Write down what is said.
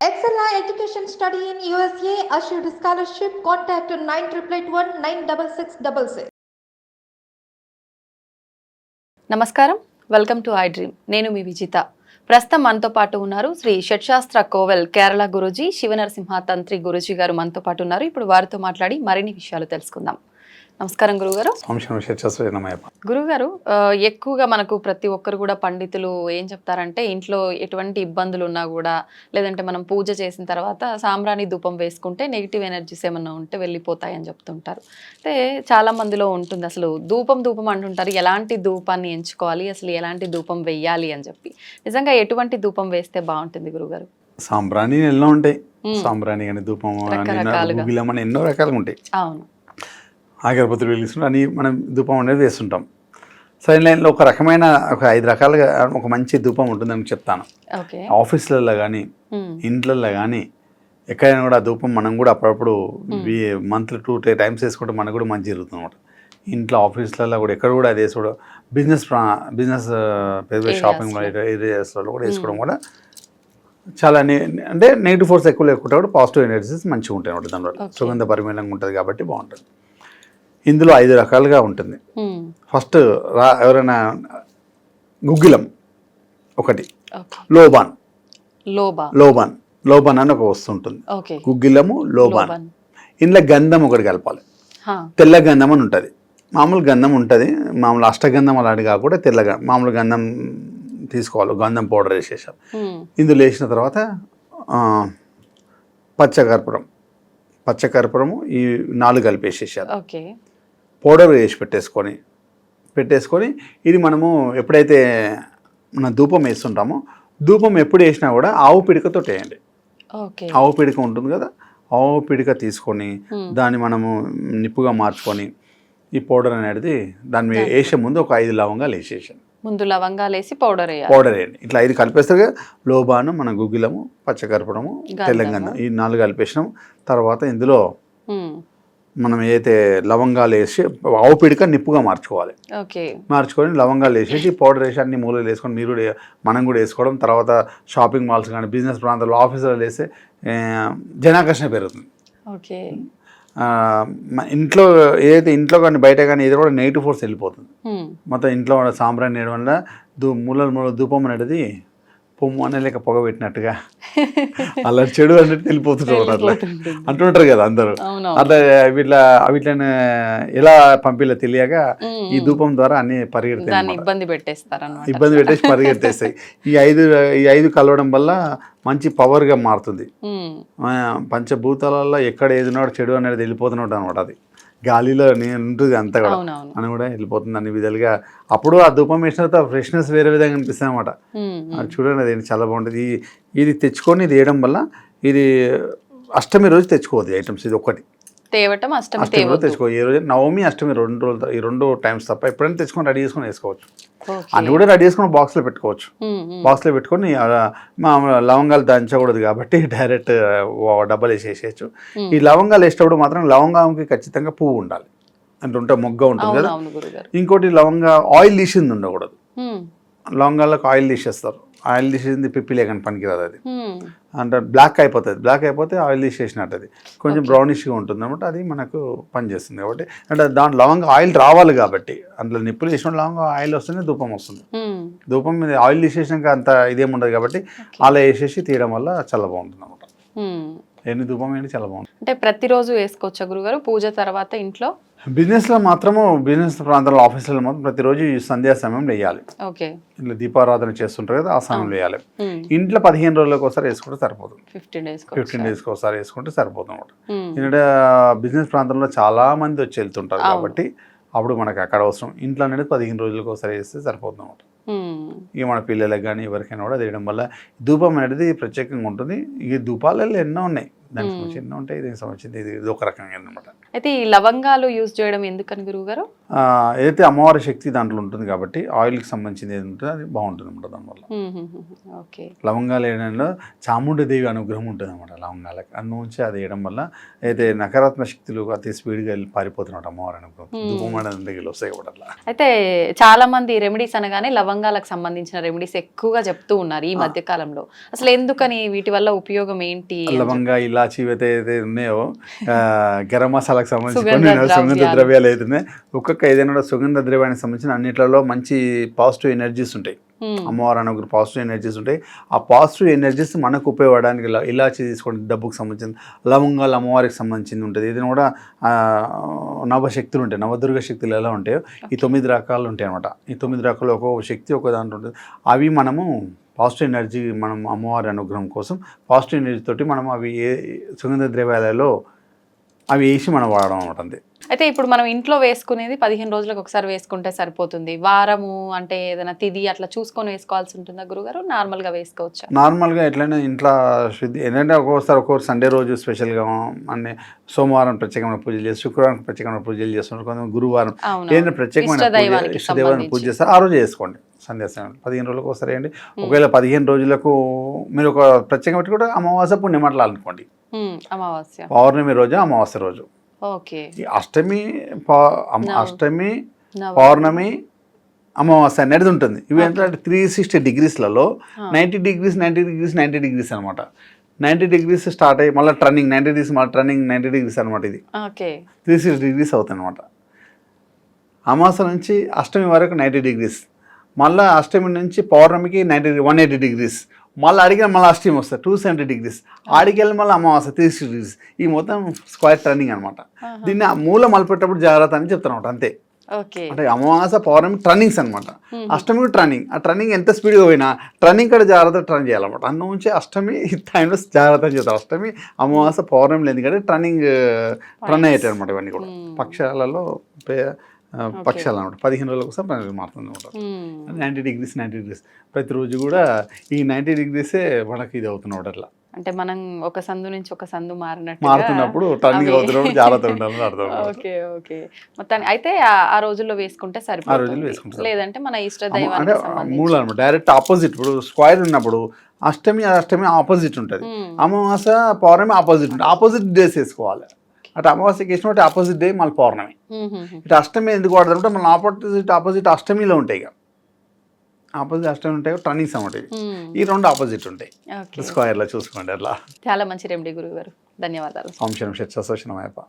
Excella Education Study in USA assured scholarship. Contact 9881 96666. నమస్కారం welcome to I dream నేను మీ విజిత ప్రస్తుతం మనతో పాటు ఉన్నారు శ్రీ షట్శాస్త్ర కోవెల్ కేరళ గురుజీ శివనరసింహ తంత్రి గురుజీ గారు మనతో పాటు ఉన్నారు ఇప్పుడు వారితో మాట్లాడి మరిన్ని విషయాలు తెలుసుకుందాం నమస్కారం గురుగారు గురుగారు ఎక్కువగా మనకు ప్రతి ఒక్కరు కూడా పండితులు ఏం చెప్తారంటే ఇంట్లో ఎటువంటి ఇబ్బందులు ఉన్నా కూడా లేదంటే మనం పూజ చేసిన తర్వాత సాంబ్రాణి ధూపం వేసుకుంటే నెగిటివ్ ఎనర్జీస్ ఏమన్నా ఉంటే వెళ్ళిపోతాయని చెప్తుంటారు. అంటే చాలా మందిలో ఉంటుంది అసలు ధూపం ధూపం అంటుంటారు ఎలాంటి ధూపాన్ని ఎంచుకోవాలి అసలు ఎలాంటి ధూపం వెయ్యాలి అని చెప్పి. నిజంగా ఎటువంటి ధూపం వేస్తే బాగుంటుంది గురుగారు సాంబ్రాణి ఎన్నో ఉంటాయి. సాంబ్రాణి కానీ ధూపం ఎన్నో రకాలుగా ఉంటాయి. అవును. అగరబత్తులు వెలిగిస్తుంటే అని మనం ధూపం అనేది వేస్తుంటాం. సైన్ లైన్లో ఒక రకమైన ఒక ఐదు రకాలుగా ఒక మంచి ధూపం ఉంటుందని చెప్తాను. ఆఫీసులలో కానీ ఇంట్లల్లో కానీ ఎక్కడైనా కూడా ధూపం మనం కూడా అప్పుడప్పుడు మంత్లీ టూ త్రీ టైమ్స్ వేసుకుంటే మనకు కూడా మంచి జరుగుతుంది అనమాట ఇంట్లో ఆఫీసులలో కూడా ఎక్కడ కూడా అది వేసుకోవడం బిజినెస్ బిజినెస్ పెద్ద షాపింగ్లో. ఏరియాస్లలో కూడా వేసుకోవడం కూడా చాలా అంటే నెగిటివ్ ఫోర్స్ ఎక్కువ లేకుండా కూడా పాజిటివ్ ఎనర్జీస్ మంచిగా ఉంటాయి అనమాట దానివల్ల. సుగంధ పరిమళంగా ఉంటుంది కాబట్టి బాగుంటుంది. ఇందులో ఐదు రకాలుగా ఉంటుంది. ఫస్ట్ రా ఎవరైనా గుగ్గిలం ఒకటి. లోబాన్. లోబా లోబాన్. లోబాన్ అని ఒక వస్తు ఉంటుంది. గుగ్గిలము లోబాన్. ఇందులో గంధం ఒకటి కలపాలి. తెల్ల గంధం అని ఉంటుంది. మామూలు గంధం ఉంటుంది. మామూలు అష్టగంధం అలాంటి కాకుండా తెల్ల మామూలు గంధం తీసుకోవాలి. గంధం పౌడర్ వేసేసాం. ఇందులో వేసిన తర్వాత పచ్చకర్పూరం పచ్చకర్పూరము ఈ నాలుగు కలిపి వేసేసారు. ఓకే. పౌడర్ వేసి పెట్టేసుకొని పెట్టేసుకొని ఇది మనము ఎప్పుడైతే మన ధూపం వేస్తుంటామో ధూపం ఎప్పుడు వేసినా కూడా ఆవు పిడికతో వేయండి ఆవు పిడిక ఉంటుంది కదా ఆవు పిడిక తీసుకొని. దాన్ని మనము నిప్పుగా మార్చుకొని ఈ పౌడర్ అనేది దాని మీద వేసే ముందు ఒక ఐదు లవంగాలు వేసేసాను ముందు లవంగాలు వేసి పౌడర్ వేయాలి పౌడర్ వేయండి ఇట్లా ఐదు కలిపేస్తారు కదా లోబాను మన గుగ్గిలము పచ్చకర్పూరము గంధము. తెలంగాణ ఈ నాలుగు కలిపేసినాం తర్వాత ఇందులో. మనం ఏదైతే లవంగాలు వేసి ఆవు పిడిక నిప్పుగా మార్చుకోవాలి. ఓకే. మార్చుకొని లవంగాలు వేసేసి పౌడర్ వేసి అన్ని మూలలు వేసుకొని మీరు కూడా మనం కూడా వేసుకోవడం. తర్వాత షాపింగ్ మాల్స్ కానీ బిజినెస్ ప్రాంతాల్లో ఆఫీసులో వేస్తే జనాకర్షణ పెరుగుతుంది. ఓకే. ఇంట్లో ఏదైతే ఇంట్లో కానీ బయట కానీ ఏదో కూడా నెగిటివ్ ఫోర్స్ వెళ్ళిపోతుంది. మొత్తం ఇంట్లో సాంబ్రాన్ని వేయడం వల్ల దూ మూలలు మూల ధూపం అనేది పొమ్ము అనే లేక పొగ పెట్టినట్టుగా. అలా చెడు అన్నట్టు వెళ్ళిపోతుంటారు అట్లా. అంటుంటారు కదా అందరూ. అట్లా వీటిలో వీటిని ఎలా పంపిలో తెలియక. ఈ ధూపం ద్వారా అన్ని పరిగెడతాయి. ఇబ్బంది పెట్టేస్తారు ఇబ్బంది పెట్టేసి పరిగెత్తేస్తాయి. ఈ ఐదు ఈ ఐదు కలవడం వల్ల మంచి పవర్గా మారుతుంది. పంచభూతాలలో ఎక్కడ ఏది ఉన్నాడో చెడు అనేది వెళ్ళిపోతున్నాడు అనమాట అది. గాలిలో నేను ఉంటుంది అంతా కూడా. అని కూడా వెళ్ళిపోతుంది అన్ని విధాలుగా. అప్పుడు ఆ ధూపం వేసిన తర్వాత ఫ్రెష్నెస్ వేరే విధంగా అనిపిస్తుంది అనమాట చూడండి అది చాలా బాగుంటుంది. ఇది తెచ్చుకొని ఇది వేయడం వల్ల ఇది అష్టమి రోజు తెచ్చుకోవద్దు ఐటమ్స్ ఇది ఒకటి తేవటం అష్టమి తెచ్చుకో. ఏ రోజు నవమి అష్టమి రెండు రోజులు ఈ రెండు టైమ్స్ తప్ప ఎప్పుడైనా తెచ్చుకొని రెడీ చేసుకొని వేసుకోవచ్చు. అన్ని కూడా రెడీ చేసుకొని బాక్స్లో పెట్టుకోవచ్చు. మ్మ్. బాక్స్లో పెట్టుకొని మా లవంగాలు దంచకూడదు కాబట్టి డైరెక్ట్ డబ్బలు వేసేసేయచ్చు. ఈ లవంగాలు వేసేటప్పుడు మాత్రం లవంగాకి ఖచ్చితంగా పువ్వు ఉండాలి. అంటే ఉంటే మొగ్గ ఉంటుంది కదా. ఇంకోటి లవంగా ఆయిల్ తీసింది ఉండకూడదు. లవంగాలకు ఆయిల్ తీసేస్తారు. ఆయిల్ తీసేసింది పిప్పిలే కానీ పనికిరాదు అది. అంటే బ్లాక్ అయిపోతుంది. బ్లాక్ అయిపోతే ఆయిల్ తీసేసినట్టు అది. కొంచెం బ్రౌనిష్గా ఉంటుంది అనమాట అది మనకు పనిచేస్తుంది కాబట్టి. అంటే దాంట్లో లవంగా ఆయిల్ రావాలి కాబట్టి. అందులో నిప్పులు వేసిన లవంగా ఆయిల్ వస్తేనే ధూపం వస్తుంది. ధూపం మీద ఆయిల్ తీసేసినాక అంత ఇదేం ఉండదు కాబట్టి అలా వేసేసి తీయడం వల్ల చాలా బాగుంటుంది అనమాట. ఎన్ని ధూపం ఏంటి చాలా బాగుంటుంది. అంటే ప్రతిరోజు వేసుకోవచ్చా గురుగారు? పూజ తర్వాత ఇంట్లో? బిజినెస్లో మాత్రము బిజినెస్ ప్రాంతాల్లో ఆఫీసులలో మాత్రం ప్రతిరోజు ఈ సంధ్యా సమయంలో వేయాలి ఓకే. ఇట్లా దీపారాధన చేస్తుంటారు కదా ఆ సమయంలో వేయాలి. ఇంట్లో పదిహేను రోజులకు ఒకసారి వేసుకుంటే సరిపోతుంది ఫిఫ్టీన్ డేస్ ఫిఫ్టీన్ డేస్కి ఒకసారి వేసుకుంటే సరిపోతుంది అనమాట ఎందుకంటే బిజినెస్ ప్రాంతంలో చాలా మంది వచ్చి వెళ్తుంటారు. కాబట్టి అప్పుడు మనకు అక్కడ అవసరం. ఇంట్లో అనేది పదిహేను రోజులకు ఒకసారి వేస్తే సరిపోతుంది అనమాట ఇక మన పిల్లలకు కానీ ఎవరికైనా కూడా తీయడం వల్ల ధూపం అనేది ప్రత్యేకంగా ఉంటుంది. ఈ ధూపాలలో ఎన్నో ఉన్నాయి. దానికి. సంబంధించి ఉంటాయి దీనికి సంబంధించింది ఇది ఇది ఒక రకంగా అనమాట అయితే ఈ లవంగాలు యూజ్ చేయడం ఎందుకని గురువు గారు ఏదైతే అమ్మవారి శక్తి దాంట్లో ఉంటుంది కాబట్టి ఆయిల్కి సంబంధించింది ఏది ఉంటుందో అది బాగుంటుంది అనమాట దానివల్ల. ఓకే. లవంగాలు వేయడంలో చాముండదేవి అనుగ్రహం ఉంటుంది అనమాట లవంగాలకు. అన్ను నుంచి అది వేయడం వల్ల అయితే నకారాత్మక శక్తులు అతి స్పీడ్గా పారిపోతున్నమాట అమ్మవారి అనుగ్రహం. దగ్గర వస్తాయి అయితే చాలా మంది రెమెడీస్ అనగానే లవంగాలకు సంబంధించిన రెమెడీస్ ఎక్కువగా చెప్తూ ఉన్నారు ఈ మధ్య కాలంలో అసలు ఎందుకని వీటి వల్ల ఉపయోగం ఏంటి లవంగా ఇలాచి అయితే ఉన్నాయో గరం మసాలాకు సంబంధించి సుగంధ కొన్ని సుగంధ ద్రవ్యాలు. అయితే ఉన్నాయి ఒక్కొక్క ఏదైనా సుగంధ ద్రవ్యానికి సంబంధించిన అన్నిట్లలో మంచి పాజిటివ్ ఎనర్జీస్ ఉంటాయి. మ్మ్. అమ్మవారు అనుగ్రహ పాజిటివ్ ఎనర్జీస్ ఉంటాయి. ఆ పాజిటివ్ ఎనర్జీస్ మనకు ఉపయోగపడడానికి ఇలా ఇలాచి తీసుకోండి డబ్బుకు సంబంధించిన లవంగాలు అమ్మవారికి సంబంధించింది ఉంటుంది. ఏదైనా కూడా నవశక్తులు ఉంటాయి. నవదుర్గ శక్తులు ఎలా ఉంటాయో ఈ తొమ్మిది రకాలు ఉంటాయి అనమాట ఈ తొమ్మిది రకాలు ఒక్కొక్క శక్తి ఒక దాంట్లో ఉంటుంది. అవి మనము పాజిటివ్ ఎనర్జీ మనం అమ్మవారి అనుగ్రహం కోసం పాజిటివ్ ఎనర్జీ తోటి మనం అవి ఏ సుగంధ ద్రవ్యాలలో అవి వేసి మనం వాడడం అనమాట అంతే. అయితే ఇప్పుడు మనం ఇంట్లో వేసుకునేది పదిహేను రోజులకు ఒకసారి వేసుకుంటే సరిపోతుంది. వారము అంటే ఏదైనా తిది అట్లా చూసుకొని వేసుకోవాల్సి ఉంటుందా గురుగారు? నార్మల్గా వేసుకోవచ్చా? నార్మల్గా ఎట్లయినా ఇంట్లో శుద్ధి ఏంటంటే ఒక్కొక్కసారి ఒక్కొక్క సండే రోజు స్పెషల్గా అన్ని సోమవారం ప్రత్యేకమైన పూజలు చేస్తారు శుక్రవారం ప్రత్యేకమైన పూజలు చేస్తున్నారు కొంతమంది గురువారం ఏదైనా ప్రత్యేకమైన పూజ ఇష్టదైవాన్ని. చేస్తారు ఆ రోజు చేసుకోండి సమయం పదిహేను రోజులకు ఒకసారి వేయండి. ఒకవేళ పదిహేను రోజులకు మీరు ఒక ప్రత్యేకం పెట్టి కూడా అమావాస్య పుణ్యమట్లా అనుకోండి. అమావాస్య. పౌర్ణమి రోజు అమావాస్య రోజు. ఓకే. అష్టమి అష్టమి పౌర్ణమి అమావాస్య అనేది ఉంటుంది. ఇవి ఎంత three sixty డిగ్రీస్లలో ninety degrees ninety degrees ninety degrees అనమాట నైంటీ డిగ్రీస్ స్టార్ట్ అయ్యి మళ్ళీ టర్నింగ్ నైంటీ డిగ్రీస్ మళ్ళీ టర్నింగ్ నైంటీ డిగ్రీస్ అనమాట ఇది. ఓకే. త్రీ సిక్స్టీ డిగ్రీస్ అవుతుంది అనమాట అమావాస్య నుంచి అష్టమి వరకు నైంటీ డిగ్రీస్. మళ్ళీ అష్టమి నుంచి పౌర్ణమికి నైంటీ వన్ ఎయిటీ డిగ్రీస్. మళ్ళీ అడిగిన మళ్ళీ అష్టమి వస్తుంది టూ సెవెంటీ డిగ్రీస్. ఆడికెళ్ళి మళ్ళీ అమావాస్య త్రీ సిక్స్టీ డిగ్రీస్. ఈ మొత్తం స్క్వేర్ టర్నింగ్ అనమాట దీన్ని మూల మలిపేటప్పుడు జాగ్రత్త అని చెప్తాను అంతే. అంటే అమావాస పౌర్ణమి టర్నింగ్స్ అనమాట అష్టమి టర్నింగ్ ఆ టర్నింగ్ ఎంత స్పీడ్గా పోయినా టర్నింగ్ కూడా జాగ్రత్త టర్న్ చేయాలన్నమాట. అన్న నుంచి అష్టమి టైంలో జాగ్రత్త అని చెప్తారు. అష్టమి అమావాస పౌర్ణమి ఎందుకంటే టర్నింగ్ టర్న్ అయ్యేటాయి అనమాట ఇవన్నీ కూడా. పక్షాలలో పక్షాలు అనమాట పదిహేను రోజులకు ఒకసారి పన్నెండు మారుతుంది అనమాట. Ninety degrees ninety degrees. ప్రతిరోజు కూడా ఈ నైంటీ డిగ్రీసే మనకి ఇది అవుతున్నమాట అట్లా. అంటే మనం ఒక సందు నుంచి ఒక సందు మారినట్టు మారుతున్నప్పుడు టర్నింగ్ అవుతున్నప్పుడు జాగ్రత్త ఉండాలని అర్థం. Okay okay. మొత్తాన్ని అయితే ఆ- రోజుల్లో వేసుకుంటే సరిపోతుంది. వేసుకుంటే లేదంటే మన ఇష్ట దైవానికి మూడు అనమాట. Direct opposite. ఇప్పుడు స్క్వైర్ ఉన్నప్పుడు అష్టమి అష్టమి ఆపోజిట్ ఉంటుంది. అమావాస పౌర్ణమి ఆపోజిట్ ఉంటుంది. ఆపోజిట్ డేస్ వేసుకోవాలి. అటు అమావాస్యకి వేసినట్టు ఆపోజిట్ డే మళ్ళీ పౌర్ణమి. ఇటు అష్టమి ఎందుకు వాడతారంటే మళ్ళీ ఆపోజిట్ ఆపోజిట్ అష్టమిలో ఉంటాయి ఆపోజిట్ అష్టమి ఉంటాయి టర్నింగ్స్. మ్మ్. ఈ రెండు ఆపోజిట్ ఉంటాయి. స్క్వైర్లో చూసుకోండి అట్లా. చాలా మంచి రెమెడీ గురువు గారు. ధన్యవాదాలు. షట్ అసోషణం అయిపో